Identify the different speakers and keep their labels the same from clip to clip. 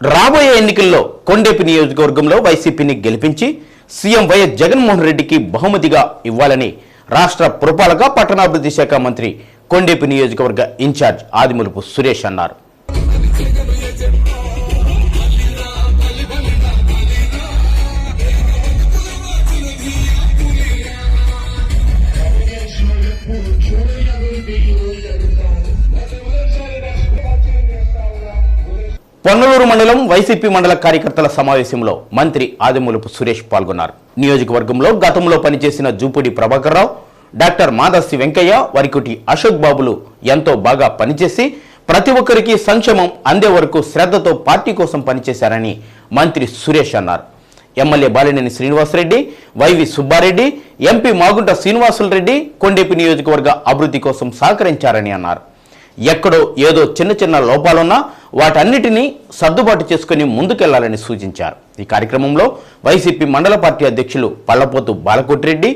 Speaker 1: రాబోయే ఎన్నికల్లో కొండేపి నియోజకవర్గంలో వైసీపీని గెలిపించి సీఎం వైఎస్ జగన్మోహన్ రెడ్డికి బహుమతిగా ఇవ్వాలని రాష్ట్ర పురపాలక పట్టణాభివృద్ధి శాఖ మంత్రి కొండేపి నియోజకవర్గ ఇన్ఛార్జ్ ఆదిమూలపు సురేష్ అన్నారు. పొన్నలూరు మండలం వైసీపీ మండల కార్యకర్తల సమావేశంలో మంత్రి ఆదిమూలపు సురేష్ పాల్గొన్నారు. నియోజకవర్గంలో గతంలో పనిచేసిన జూపూడి ప్రభాకర్రావు డాక్టర్ మాదాసి వెంకయ్య వరికుటి అశోక్ బాబులు ఎంతో బాగా పనిచేసి ప్రతి ఒక్కరికి సంక్షేమం అందే వరకు శ్రద్ధతో పార్టీ కోసం పనిచేశారని మంత్రి సురేష్ అన్నారు. MLA Balineni Srinivasa Reddy YV Subba Reddy MP Magunta Srinivasulu Reddy Kondepi నియోజకవర్గ అభివృద్ధి కోసం సహకరించారని అన్నారు. ఎక్కడో ఏదో చిన్న చిన్న లోపాలున్నా వాటన్నిటినీ సర్దుబాటు చేసుకుని ముందుకెళ్ళాలని సూచించారు. ఈ కార్యక్రమంలో వైసీపీ మండల పార్టీ అధ్యక్షులు పల్లపోతు బాలకోటిరెడ్డి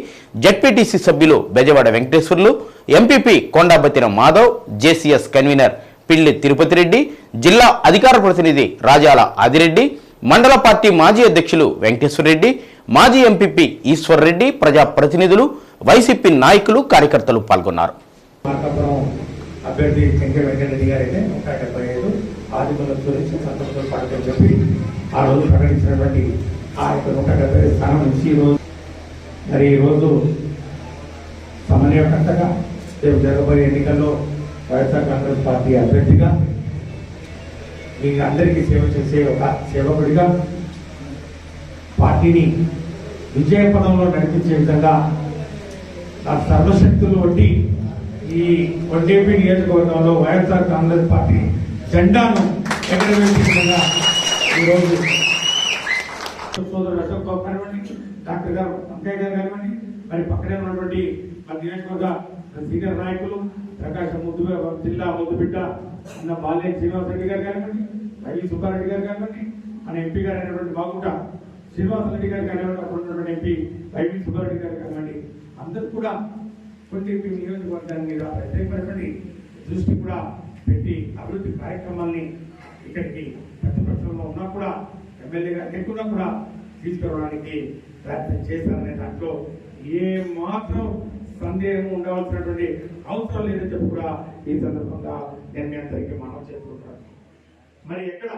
Speaker 1: జడ్పీటీసీ సభ్యులు Bezawada Venkateswarlu MPP Kondabathina Madhav JCS convener Pilli Tirupati Reddy జిల్లా అధికార ప్రతినిధి రాజాల ఆదిరెడ్డి మండల పార్టీ మాజీ అధ్యక్షులు వెంకటేశ్వరరెడ్డి మాజీ ఎంపీపీ ఈశ్వర్ రెడ్డి ప్రజా ప్రతినిధులు వైసీపీ నాయకులు కార్యకర్తలు పాల్గొన్నారు.
Speaker 2: అభ్యర్థి చెంకే వెంకటరెడ్డి గారు అయితే నూట డెబ్బై ఐదు ఆదిమూల గురించి సంతోషంతో పాటు చెప్పి ఆ రోజు ప్రకటించినటువంటి ఆ యొక్క నూట డెబ్బై ఐదు స్థానం నుంచి రోజు మరి ఈరోజు సమన్వయకర్తగా రేపు జరగబోయే ఎన్నికల్లో వైఎస్ఆర్ కాంగ్రెస్ పార్టీ అభ్యర్థిగా మీ అందరికీ సేవ చేసే ఒక సేవకుడిగా పార్టీని విజయపదంలో నడిపించే విధంగా నా సర్వశక్తులు వంటి ఈ కొండేపి నియోజకవర్గంలో వైఎస్ఆర్ కాంగ్రెస్ పార్టీ జెండాను ఎగరవేసిందిగా ఈరోజు సోదరుడు అశోక్ బాబు కానివ్వండి డాక్టర్ గారు వెంకయ్య గారు కానివ్వండి మరి పక్కనే ఉన్నటువంటి మన నియోజకవర్గ సీనియర్ నాయకులు ప్రకాశం ముద్దు జిల్లా ముద్దుబిడ్డ అన్న బాలే శ్రీనివాసరెడ్డి గారు కానివ్వండి వైవి సుబ్బారెడ్డి గారు కానివ్వండి మన ఎంపీ గారు అయినటువంటి బాగుంట శ్రీనివాస రెడ్డి గారు కానివ్వండి అక్కడ ఉన్నటువంటి ఎంపీ వైవి సుబ్బారెడ్డి గారు కానివ్వండి అందరూ కూడా కొన్ని నియోజకవర్గాన్ని మీద ప్రత్యేకమైనటువంటి దృష్టి కూడా పెట్టి అభివృద్ధి కార్యక్రమాల్ని ఇక్కడికి ప్రతిపక్షంలో ఉన్నా కూడా ఎమ్మెల్యేగా ఎక్కువ కూడా తీసుకురావడానికి ప్రయత్నం చేశారనే దాంట్లో ఏ మాత్రం సందేహం ఉండవలసినటువంటి అవసరం లేదని చెప్పి కూడా ఈ సందర్భంగా నేను మీ అందరికీ మనం చేసుకుంటాను మరి ఎక్కడ